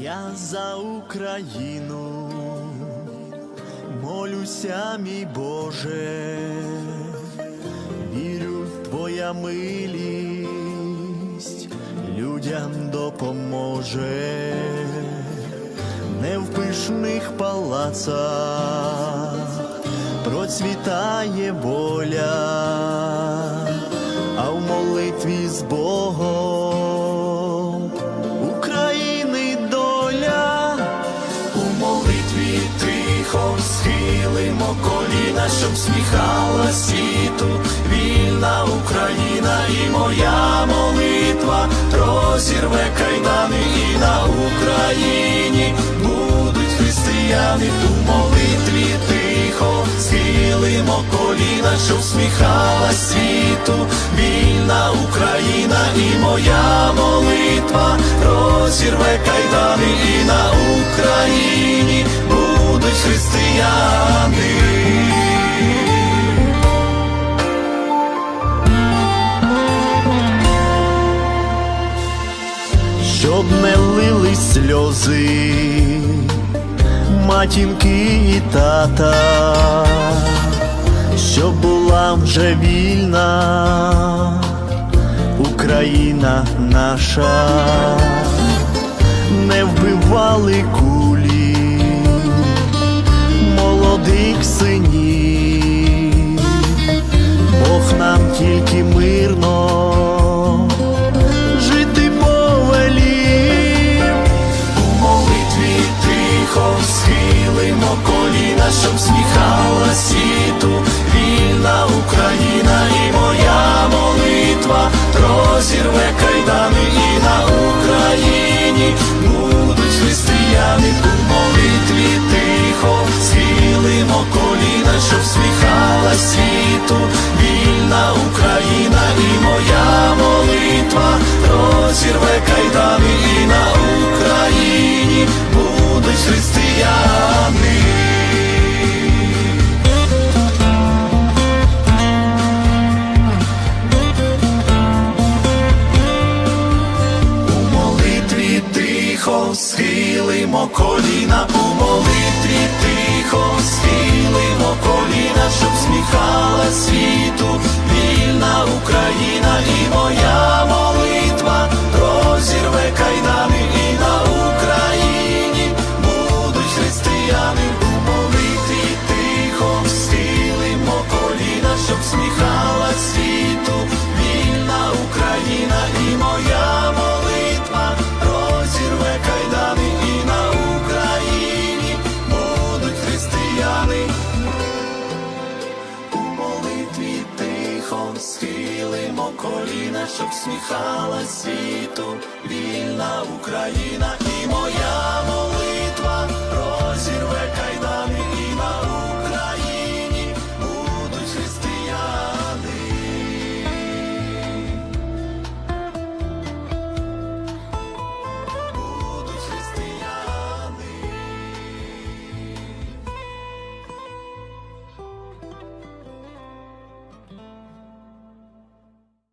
Я за Україну молюся, мій Боже, вірю, в Твоя милість людям допоможе, не в пишних палацах процвітає воля, схилимо коліна, щоб сміхала світу, вільна Україна і моя молитва. Розірве кайдани і на Україні. Будуть християни у молитві тихо. Схилимо коліна, щоб сміхала світу, вільна Україна і моя молитва. Розірве кайдани і на Україні. Будуть Щоб не лились сльози матінки і тата, щоб була вже вільна Україна наша, не вбивали кулі коліна, щоб сміхала світу, вільна Україна і моя молитва. Розірве кайдани і на Україні будуть християни. У молитві тихо схилимо коліна, у молитві тихо щоб сміхала світу, вільна Україна і моя молитва.